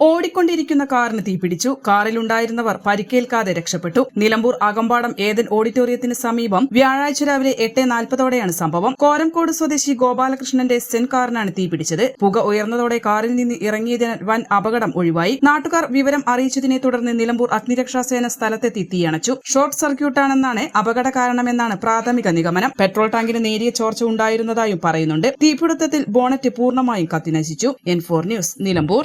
ഓടിക്കൊണ്ടിരിക്കുന്ന കാറിന് തീപിടിച്ചു കാറിലുണ്ടായിരുന്നവർ പരിക്കേൽക്കാതെ രക്ഷപ്പെട്ടു. നിലമ്പൂർ അകമ്പാടം ഏതൻ ഓഡിറ്റോറിയത്തിന് സമീപം വ്യാഴാഴ്ച രാവിലെ എട്ട് നാൽപ്പതോടെയാണ് സംഭവം. കോരംകോട് സ്വദേശി ഗോപാലകൃഷ്ണന്റെ സെൻ കാറിനാണ് തീപിടിച്ചത് പുക ഉയർന്നതോടെ കാറിൽ നിന്ന് ഇറങ്ങിയതിനാൽ വൻ അപകടം ഒഴിവായി. നാട്ടുകാർ വിവരം അറിയിച്ചതിനെ തുടർന്ന് നിലമ്പൂർ അഗ്നിരക്ഷാസേന സ്ഥലത്തെത്തി തീയണച്ചു ഷോർട്ട് സർക്യൂട്ടാണെന്നാണ് അപകട കാരണമെന്നാണ് പ്രാഥമിക നിഗമനം. പെട്രോൾ ടാങ്കിന് നേരിയ ചോർച്ച ഉണ്ടായിരുന്നതായും പറയുന്നുണ്ട്. തീപിടുത്തത്തിൽ ബോണറ്റ് പൂർണമായും കത്തിനശിച്ചു. N four news Nilambur.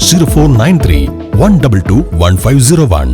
zero four nine three one double two one five zero one